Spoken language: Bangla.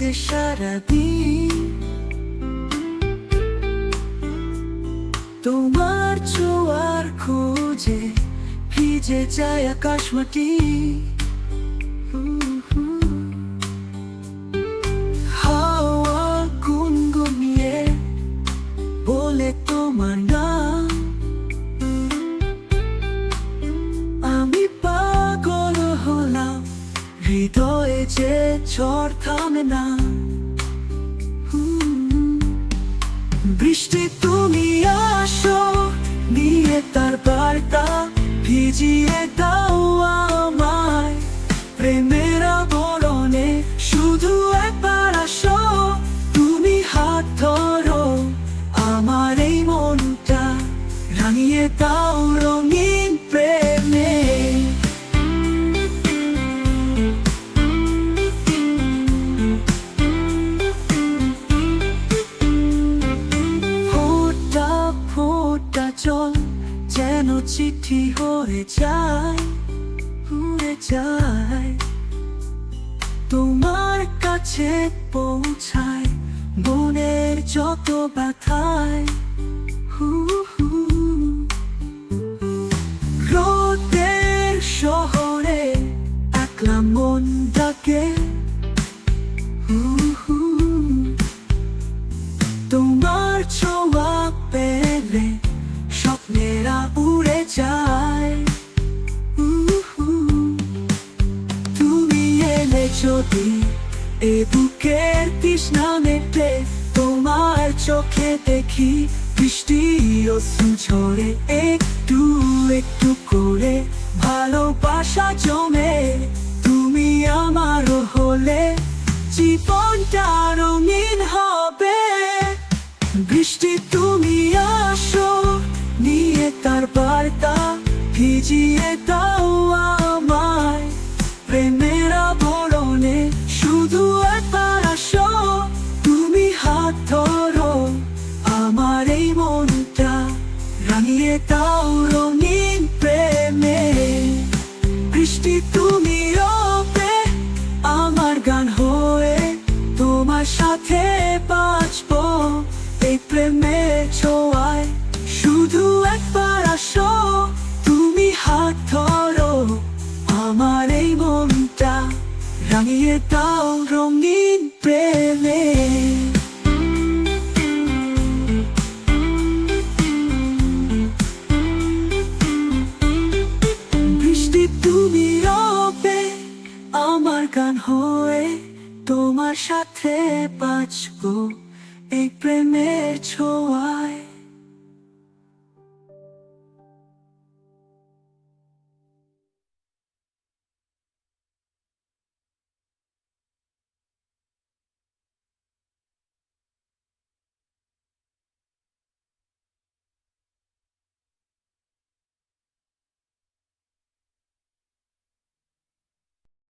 কাঁদে সারাদিন। তোমার ছোয়ার খোঁজে ভিজে যায় আকাশ মাটি হৃদয়ে যে ঝড় থামে না। বৃষ্টি তুমি যায় উড়ে যায় তোমার কাছে পৌঁছায় মনের যত ব্যথায় হু হু। রোদের শহরে একলা মন ডাকে। তোমার ছোঁয়া পেলে স্বপ্নেরা উড়ে যায়। যদি এ বুকের তৃষ্ণা মেটে তোমার চোখে দেখি, বৃষ্টি অশ্রু ঝরে একটু একটু করে, ভালোবাসা জমে, তুমি আমারও হলে, জীবনটা রঙিন হবে। বৃষ্টি তুমি আসো, নিয়ে তার বার্তা ভিজিয়ে দাও। দাও রঙিন প্রেমে বৃষ্টি তুমি রবে আমার গান হয়ে তোমার সাথে বাঁচবো এই প্রেমের ছোঁয়ায় শুধু একবার আসো, তুমি হাত ধরো আমার এই মনটা, রাঙিয়ে দাও রঙিন প্রেমে। গান হয়ে তোমার সাথে বাঁচবো এই প্রেমের ছোঁয়ায়